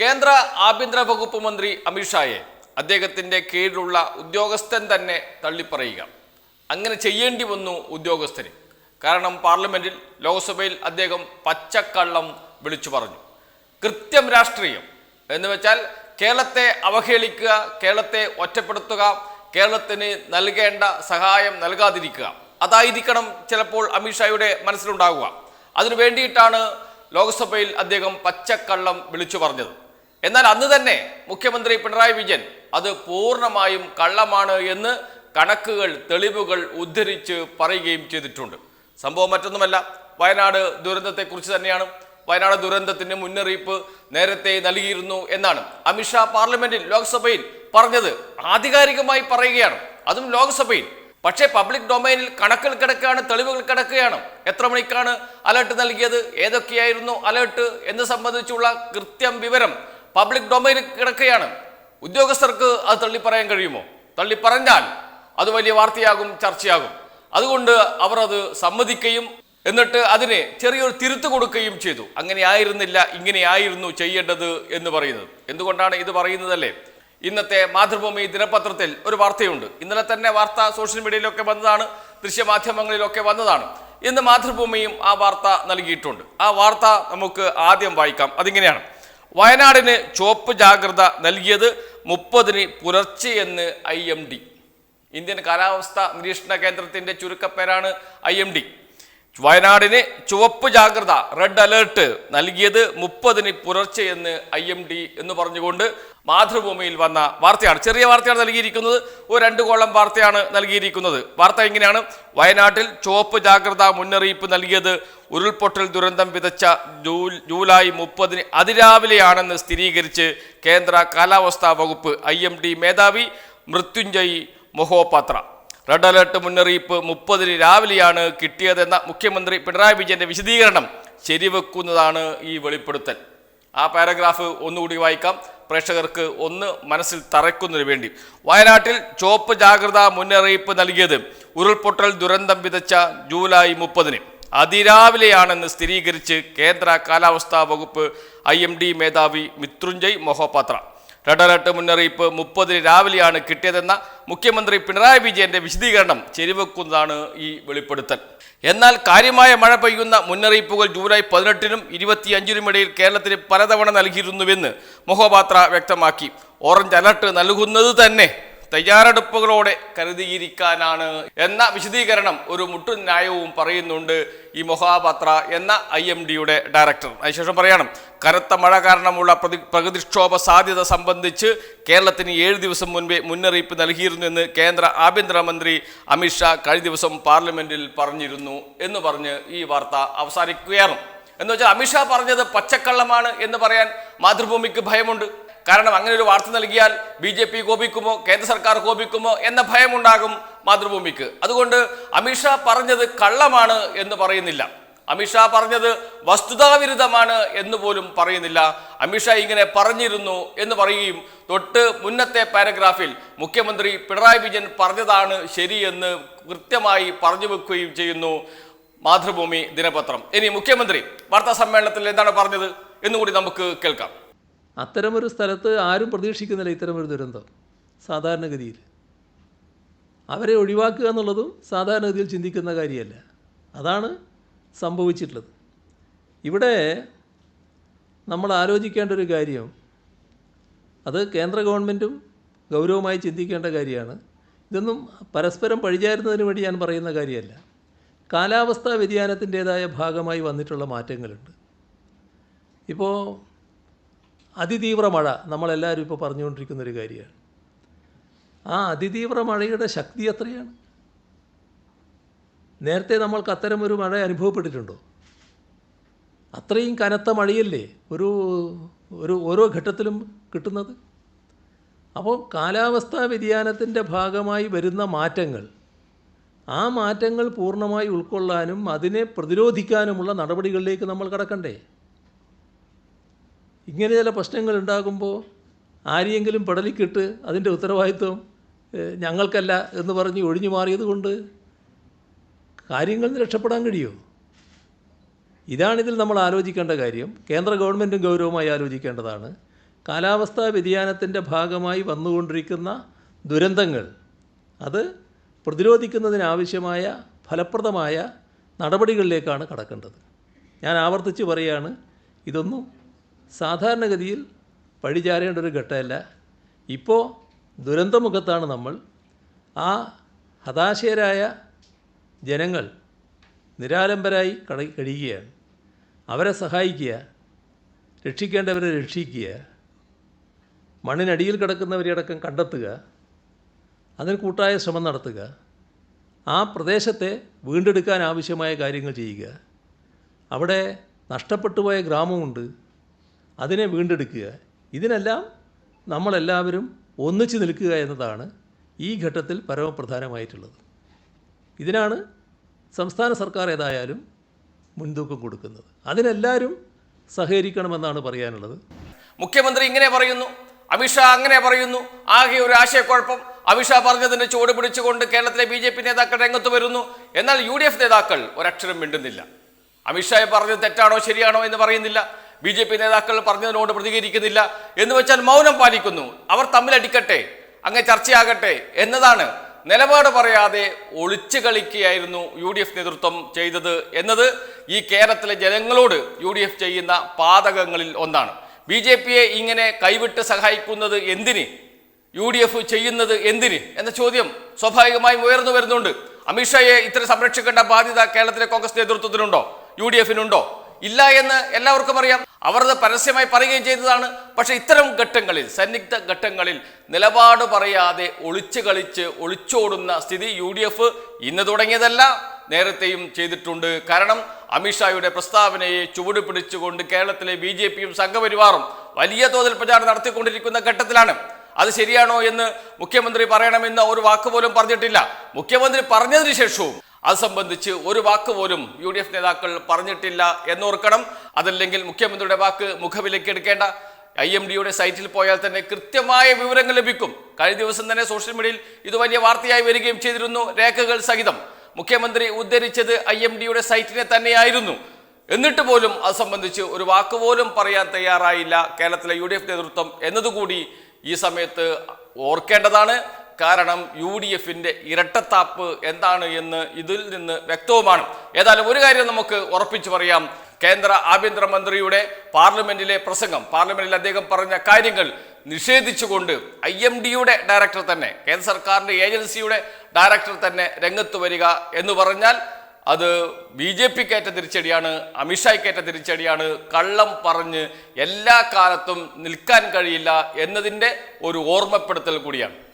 കേന്ദ്ര ആഭ്യന്തര വകുപ്പ് മന്ത്രി അമിത്ഷായെ അദ്ദേഹത്തിന്റെ കീഴിലുള്ള ഉദ്യോഗസ്ഥൻ തന്നെ തള്ളിപ്പറയുക. അങ്ങനെ ചെയ്യേണ്ടി വന്നു ഉദ്യോഗസ്ഥന്. കാരണം പാർലമെന്റിൽ ലോക്സഭയിൽ അദ്ദേഹം പച്ചക്കള്ളം വിളിച്ചു പറഞ്ഞു. കൃത്യം രാഷ്ട്രീയം. എന്ന് വെച്ചാൽ കേരളത്തെ അവഹേളിക്കുക കേരളത്തെ ഒറ്റപ്പെടുത്തുക കേരളത്തിന് നൽകേണ്ട സഹായം നൽകാതിരിക്കുക. അതായിരിക്കണം ചിലപ്പോൾ അമിത്ഷായുടെ മനസ്സിലുണ്ടാകുക അതിനു വേണ്ടിയിട്ടാണ് ലോക്സഭയിൽ അദ്ദേഹം പച്ചക്കള്ളം വിളിച്ചു പറഞ്ഞത്. എന്നാൽ അന്ന് തന്നെ മുഖ്യമന്ത്രി പിണറായി വിജയൻ അത് പൂർണമായും കള്ളമാണ് എന്ന് കണക്കുകൾ തെളിവുകൾ ഉദ്ധരിച്ച് പറയുകയും ചെയ്തിട്ടുണ്ട്. സംഭവം മറ്റൊന്നുമല്ല. വയനാട് ദുരന്തത്തെക്കുറിച്ച് തന്നെയാണ്. വയനാട് ദുരന്തത്തിന് മുന്നറിയിപ്പ് നേരത്തെ നൽകിയിരുന്നു എന്നാണ്. അമിത്ഷാ പാർലമെന്റിൽ ലോക്സഭയിൽ പറഞ്ഞത് ആധികാരികമായി പറയുകയാണ്. അതും ലോക്സഭയിൽ. പക്ഷേ പബ്ലിക് ഡൊമൈനിൽ കണക്കുകൾ കിടക്കുകയാണ് തെളിവുകൾ കിടക്കുകയാണ്. എത്ര മണിക്കാണ് അലേർട്ട് നൽകിയത്? ഏതൊക്കെയായിരുന്നു അലേർട്ട് എന്ന് സംബന്ധിച്ചുള്ള കൃത്യം വിവരം പബ്ലിക് ഡൊമൈനിൽ കിടക്കുകയാണ്. ഉദ്യോഗസ്ഥർക്ക് അത് തള്ളിപ്പറയാൻ കഴിയുമോ? തള്ളിപ്പറഞ്ഞാൽ അത് വലിയ വാർത്തയാകും ചർച്ചയാകും. അതുകൊണ്ട് അവർ അത് സമ്മതിക്കുകയും എന്നിട്ട് അതിനെ ചെറിയൊരു തിരുത്തു കൊടുക്കുകയും ചെയ്തു. അങ്ങനെ ആയിരുന്നില്ല ഇങ്ങനെയായിരുന്നു ചെയ്യേണ്ടത് എന്ന് പറയുന്നത്. എന്തുകൊണ്ടാണ് ഇത് പറയുന്നതല്ലേ? ഇന്നത്തെ മാതൃഭൂമി ദിനപത്രത്തിൽ ഒരു വാർത്തയുണ്ട്. ഇന്നലെ തന്നെ വാർത്ത സോഷ്യൽ മീഡിയയിലൊക്കെ വന്നതാണ് ദൃശ്യമാധ്യമങ്ങളിലൊക്കെ വന്നതാണ്. ഇന്ന് മാതൃഭൂമിയും ആ വാർത്ത നൽകിയിട്ടുണ്ട്. ആ വാർത്ത നമുക്ക് ആദ്യം വായിക്കാം. അതിങ്ങനെയാണ്. വയനാടിന് ചുവപ്പ് ജാഗ്രത നൽകിയത് മുപ്പതിന് പുലർച്ചെയെന്ന് ഐ എം ഡി. ഇന്ത്യൻ കാലാവസ്ഥ നിരീക്ഷണ കേന്ദ്രത്തിന്റെ ചുരുക്കപ്പേരാണ് ഐ വയനാടിന് ചുവപ്പ് ജാഗ്രത റെഡ് അലേർട്ട് നൽകിയത് മുപ്പതിന് പുലർച്ചെ എന്ന് ഐ എം ഡി എന്ന് പറഞ്ഞുകൊണ്ട് മാതൃഭൂമിയിൽ വന്ന വാർത്തയാണ്. ചെറിയ വാർത്തയാണ് നൽകിയിരിക്കുന്നത്. ഒരു രണ്ട് കോളം വാർത്തയാണ് നൽകിയിരിക്കുന്നത്. വാർത്ത ഇങ്ങനെയാണ്. വയനാട്ടിൽ ചുവപ്പ് ജാഗ്രത മുന്നറിയിപ്പ് നൽകിയത് ഉരുൾപൊട്ടൽ ദുരന്തം വിതച്ച ജൂലൈ മുപ്പതിന് അതിരാവിലെയാണെന്ന് സ്ഥിരീകരിച്ച് കേന്ദ്ര കാലാവസ്ഥാ വകുപ്പ് ഐ മേധാവി മൃത്യുഞ്ജയ് മൊഹോപാത്ര. റെഡ് അലർട്ട് മുന്നറിയിപ്പ് മുപ്പതിന് രാവിലെയാണ് കിട്ടിയതെന്ന മുഖ്യമന്ത്രി പിണറായി വിജയന്റെ വിശദീകരണം ശരിവെക്കുന്നതാണ് ഈ വെളിപ്പെടുത്തൽ. ആ പാരഗ്രാഫ് ഒന്നുകൂടി വായിക്കാം. പ്രേക്ഷകർക്ക് ഒന്ന് മനസ്സിൽ തറയ്ക്കുന്നതിന് വേണ്ടി. വയനാട്ടിൽ ചുവപ്പ് ജാഗ്രതാ മുന്നറിയിപ്പ് നൽകിയത് ഉരുൾപൊട്ടൽ ദുരന്തം വിതച്ച ജൂലൈ മുപ്പതിന്. അതിരാവിലെയാണെന്ന് സ്ഥിരീകരിച്ച് കേന്ദ്ര കാലാവസ്ഥാ വകുപ്പ് ഐ മേധാവി മിത്രുഞ്ജയ് മൊഹോപാത്ര. റെഡ് അലർട്ട് മുന്നറിയിപ്പ് മുപ്പതിന് രാവിലെയാണ് കിട്ടിയതെന്ന മുഖ്യമന്ത്രി പിണറായി വിജയന്റെ വിശദീകരണം ചെരിവെക്കുന്നതാണ് ഈ വെളിപ്പെടുത്തൽ. എന്നാൽ കാര്യമായ മഴ പെയ്യുന്ന മുന്നറിയിപ്പുകൾ ജൂലൈ പതിനെട്ടിനും ഇരുപത്തിയഞ്ചിനും ഇടയിൽ കേരളത്തിന് പലതവണ നൽകിയിരുന്നുവെന്ന് മൊഹോപാത്ര വ്യക്തമാക്കി. ഓറഞ്ച് അലർട്ട് നൽകുന്നത് തന്നെ. തയ്യാറെടുപ്പുകളോടെ കരുതിയിരിക്കാനാണ് എന്ന വിശദീകരണം ഒരു മുട്ടു ന്യായവും പറയുന്നുണ്ട് ഈ മൊഹാപാത്ര എന്ന ഐ എം ഡിയുടെ ഡയറക്ടർ. അതിനുശേഷം പറയണം കനത്ത മഴ കാരണമുള്ള പ്രതി പ്രകൃതിക്ഷോഭ സാധ്യത സംബന്ധിച്ച് കേരളത്തിന് ഏഴ് ദിവസം മുൻപേ മുന്നറിയിപ്പ് നൽകിയിരുന്നു എന്ന് കേന്ദ്ര ആഭ്യന്തരമന്ത്രി അമിത്ഷാ കഴിഞ്ഞ ദിവസം പാർലമെന്റിൽ പറഞ്ഞിരുന്നു എന്ന് പറഞ്ഞ് ഈ വാർത്ത അവസാനിക്കുകയാണ്. എന്ന് വെച്ചാൽ അമിത്ഷാ പറഞ്ഞത് പച്ചക്കള്ളമാണ് എന്ന് പറയാൻ മാതൃഭൂമിക്ക് ഭയമുണ്ട്. കാരണം അങ്ങനെ ഒരു വാർത്ത നൽകിയാൽ ബി ജെ പി കോപിക്കുമോ? കേന്ദ്ര സർക്കാർ കോപിക്കുമോ? എന്ന ഭയമുണ്ടാകും മാതൃഭൂമിക്ക്. അതുകൊണ്ട് അമിത്ഷാ പറഞ്ഞത് കള്ളമാണ് എന്ന് പറയുന്നില്ല. അമിത്ഷാ പറഞ്ഞത് വസ്തുതാവിരുദ്ധമാണ് എന്ന് പോലും പറയുന്നില്ല. അമിത്ഷാ ഇങ്ങനെ പറഞ്ഞിരുന്നു എന്ന് പറയുകയും തൊട്ട് മുന്നത്തെ പാരഗ്രാഫിൽ മുഖ്യമന്ത്രി പിണറായി വിജയൻ പറഞ്ഞതാണ് ശരിയെന്ന് കൃത്യമായി പറഞ്ഞു വെക്കുകയും ചെയ്യുന്നു മാതൃഭൂമി ദിനപത്രം. ഇനി മുഖ്യമന്ത്രി വാർത്താ സമ്മേളനത്തിൽ എന്താണ് പറഞ്ഞത് എന്നുകൂടി നമുക്ക് കേൾക്കാം. അത്തരമൊരു സ്ഥലത്ത് ആരും പ്രതീക്ഷിക്കുന്നില്ല ഇത്തരമൊരു ദുരന്തം സാധാരണഗതിയിൽ. അവരെ ഒഴിവാക്കുക എന്നുള്ളതും സാധാരണഗതിയിൽ ചിന്തിക്കുന്ന കാര്യമല്ല. അതാണ് സംഭവിച്ചിട്ടുള്ളത്. ഇവിടെ നമ്മൾ ആലോചിക്കേണ്ട ഒരു കാര്യം അത് കേന്ദ്ര ഗവൺമെന്റും ഗൗരവമായി ചിന്തിക്കേണ്ട കാര്യമാണ്. ഇതൊന്നും പരസ്പരം പഴിചാരുന്നതിന് വേണ്ടി ഞാൻ പറയുന്ന കാര്യമല്ല. കാലാവസ്ഥാ വ്യതിയാനത്തിന്റേതായ ഭാഗമായി വന്നിട്ടുള്ള മാറ്റങ്ങളുണ്ട്. ഇപ്പോൾ അതിതീവ്ര മഴ നമ്മളെല്ലാവരും ഇപ്പോൾ പറഞ്ഞുകൊണ്ടിരിക്കുന്നൊരു കാര്യമാണ്. ആ അതിതീവ്ര മഴയുടെ ശക്തി എത്രയാണ്? നേരത്തെ നമ്മൾക്ക് അത്തരമൊരു മഴ അനുഭവപ്പെട്ടിട്ടുണ്ടോ? അത്രയും കനത്ത മഴയല്ലേ ഒരു ഒരു ഓരോ ഘട്ടത്തിലും കിട്ടുന്നത്? അപ്പോൾ കാലാവസ്ഥാ വ്യതിയാനത്തിന്റെ ഭാഗമായി വരുന്ന മാറ്റങ്ങൾ ആ മാറ്റങ്ങൾ പൂർണമായി ഉൾക്കൊള്ളാനും അതിനെ പ്രതിരോധിക്കാനുമുള്ള നടപടികളിലേക്ക് നമ്മൾ കടക്കണ്ടേ? ഇങ്ങനെ ചില പ്രശ്നങ്ങൾ ഉണ്ടാകുമ്പോൾ ആരെയെങ്കിലും പടലിക്കിട്ട് അതിന്റെ ഉത്തരവാദിത്വം ഞങ്ങൾക്കല്ല എന്ന് പറഞ്ഞ് ഒഴിഞ്ഞു മാറിയത് കൊണ്ട് കാര്യങ്ങളിൽ രക്ഷപ്പെടാൻ കഴിയുമോ ഇതാണിതിൽ നമ്മൾ ആലോചിക്കേണ്ട കാര്യം. കേന്ദ്ര ഗവൺമെന്റും ഗൗരവമായി ആലോചിക്കേണ്ടതാണ്. കാലാവസ്ഥാ വ്യതിയാനത്തിന്റെ ഭാഗമായി വന്നുകൊണ്ടിരിക്കുന്ന ദുരന്തങ്ങൾ അത് പ്രതിരോധിക്കുന്നതിനാവശ്യമായ ഫലപ്രദമായ നടപടികളിലേക്കാണ് കടക്കേണ്ടത്. ഞാൻ ആവർത്തിച്ച് പറയുകയാണ് ഇതൊന്നും സാധാരണഗതിയിൽ പഴിചാരേണ്ട ഒരു ഘട്ടമല്ല. ഇപ്പോൾ ദുരന്തമുഖത്താണ് നമ്മൾ. ആ ഹതാശയരായ ജനങ്ങൾ നിരാലംബരായി കട കഴിയുകയാണ്. അവരെ സഹായിക്കുക രക്ഷിക്കേണ്ടവരെ രക്ഷിക്കുക മണ്ണിനടിയിൽ കിടക്കുന്നവരെ അടക്കം കണ്ടെത്തുക അതിന് കൂട്ടായ ശ്രമം നടത്തുക ആ പ്രദേശത്തെ വീണ്ടെടുക്കാൻ ആവശ്യമായ കാര്യങ്ങൾ ചെയ്യുക. അവിടെ നഷ്ടപ്പെട്ടു പോയ ഗ്രാമമുണ്ട്. അതിനെ വീണ്ടെടുക്കുക. ഇതിനെല്ലാം നമ്മളെല്ലാവരും ഒന്നിച്ചു നിൽക്കുക എന്നതാണ് ഈ ഘട്ടത്തിൽ പരമപ്രധാനമായിട്ടുള്ളത്. ഇതിനാണ് സംസ്ഥാന സർക്കാർ ഏതായാലും മുൻതൂക്കം കൊടുക്കുന്നത്. അതിനെല്ലാവരും സഹകരിക്കണമെന്നാണ് പറയാനുള്ളത്. മുഖ്യമന്ത്രി ഇങ്ങനെ പറയുന്നു അമിത്ഷാ അങ്ങനെ പറയുന്നു ആകെ ഒരു ആശയക്കുഴപ്പം. അമിത്ഷാ പറഞ്ഞതിന്റെ ചുവട് പിടിച്ചുകൊണ്ട് കേരളത്തിലെ ബി ജെ പി നേതാക്കൾ രംഗത്ത് വരുന്നു. എന്നാൽ യു ഡി എഫ് നേതാക്കൾ ഒരക്ഷരം മിണ്ടുന്നില്ല. അമിത്ഷായെ പറഞ്ഞത് തെറ്റാണോ ശരിയാണോ എന്ന് പറയുന്നില്ല. ബി ജെ പി നേതാക്കൾ പറഞ്ഞതിനോട് പ്രതികരിക്കുന്നില്ല എന്ന് വെച്ചാൽ മൗനം പാലിക്കുന്നു. അവർ തമ്മിലടിക്കട്ടെ അങ്ങ് ചർച്ചയാകട്ടെ എന്നതാണ് നിലപാട് പറയാതെ ഒളിച്ചു കളിക്കുകയായിരുന്നു യു ഡി എഫ് നേതൃത്വം ചെയ്തത് എന്നത് ഈ കേരളത്തിലെ ജനങ്ങളോട് യു ഡി എഫ് ചെയ്യുന്ന പാതകങ്ങളിൽ ഒന്നാണ്. ബി ജെ പിയെ ഇങ്ങനെ കൈവിട്ട് സഹായിക്കുന്നത് എന്തിന്? യു ഡി എഫ് ചെയ്യുന്നത് എന്തിന്? എന്ന ചോദ്യം സ്വാഭാവികമായും ഉയർന്നു വരുന്നുണ്ട്. അമിത്ഷായെ ഇത്ര സംരക്ഷിക്കേണ്ട ബാധ്യത കേരളത്തിലെ കോൺഗ്രസ് നേതൃത്വത്തിനുണ്ടോ? യു ഡി എഫിനുണ്ടോ? ഇല്ല എന്ന് എല്ലാവർക്കും അറിയാം. അവർ അത് പരസ്യമായി പറയുകയും ചെയ്തതാണ്. പക്ഷേ ഇത്തരം ഘട്ടങ്ങളിൽ സന്നിഗ്ധ ഘട്ടങ്ങളിൽ നിലപാട് പറയാതെ ഒളിച്ചു കളിച്ച് ഒളിച്ചോടുന്ന സ്ഥിതി യു ഡി എഫ് ഇന്ന് തുടങ്ങിയതല്ല നേരത്തെയും ചെയ്തിട്ടുണ്ട്. കാരണം അമിത്ഷായുടെ പ്രസ്താവനയെ ചുവട് പിടിച്ചുകൊണ്ട് കേരളത്തിലെ ബി ജെ പിയും സംഘപരിവാറും വലിയ തോതിൽ പ്രചാരണം നടത്തിക്കൊണ്ടിരിക്കുന്ന ഘട്ടത്തിലാണ്. അത് ശരിയാണോ എന്ന് മുഖ്യമന്ത്രി പറയണമെന്ന് ഒരു വാക്ക് പോലും പറഞ്ഞിട്ടില്ല. മുഖ്യമന്ത്രി പറഞ്ഞതിന് ശേഷവും അത് സംബന്ധിച്ച് ഒരു വാക്ക് പോലും യു ഡി എഫ് നേതാക്കൾ പറഞ്ഞിട്ടില്ല എന്നോർക്കണം. അതല്ലെങ്കിൽ മുഖ്യമന്ത്രിയുടെ വാക്ക് മുഖവിലക്കെടുക്കേണ്ട ഐ എം ഡിയുടെ സൈറ്റിൽ പോയാൽ തന്നെ കൃത്യമായ വിവരങ്ങൾ ലഭിക്കും. കഴിഞ്ഞ ദിവസം തന്നെ സോഷ്യൽ മീഡിയയിൽ ഇത് വലിയ വാർത്തയായി വരികയും ചെയ്തിരുന്നു രേഖകൾ സഹിതം. മുഖ്യമന്ത്രി ഉദ്ധരിച്ചത് ഐ എം ഡിയുടെ സൈറ്റിനെ തന്നെയായിരുന്നു. എന്നിട്ട് പോലും അത് സംബന്ധിച്ച് ഒരു വാക്ക് പോലും പറയാൻ തയ്യാറായില്ല കേരളത്തിലെ യു ഡി എഫ് നേതൃത്വം എന്നതുകൂടി ഈ സമയത്ത് ഓർക്കേണ്ടതാണ്. കാരണം യു ഡി എഫിന്റെ ഇരട്ടത്താപ്പ് എന്താണ് എന്ന് ഇതിൽ നിന്ന് വ്യക്തവുമാണ്. ഏതായാലും ഒരു കാര്യം നമുക്ക് ഉറപ്പിച്ചു പറയാം. കേന്ദ്ര ആഭ്യന്തരമന്ത്രിയുടെ പാർലമെന്റിലെ പ്രസംഗം പാർലമെന്റിൽ അദ്ദേഹം പറഞ്ഞ കാര്യങ്ങൾ നിഷേധിച്ചുകൊണ്ട് ഐ എം ഡിയുടെ ഡയറക്ടർ തന്നെ കേന്ദ്ര സർക്കാരിന്റെ ഏജൻസിയുടെ ഡയറക്ടർ തന്നെ രംഗത്ത് വരിക എന്ന് പറഞ്ഞാൽ അത് ബി ജെ പിക്കേറ്റ തിരിച്ചടിയാണ് അമിത്ഷായ്ക്കേറ്റ തിരിച്ചടിയാണ്. കള്ളം പറഞ്ഞ് എല്ലാ കാലത്തും നിൽക്കാൻ കഴിയില്ല എന്നതിന്റെ ഒരു ഓർമ്മപ്പെടുത്തൽ കൂടിയാണ്.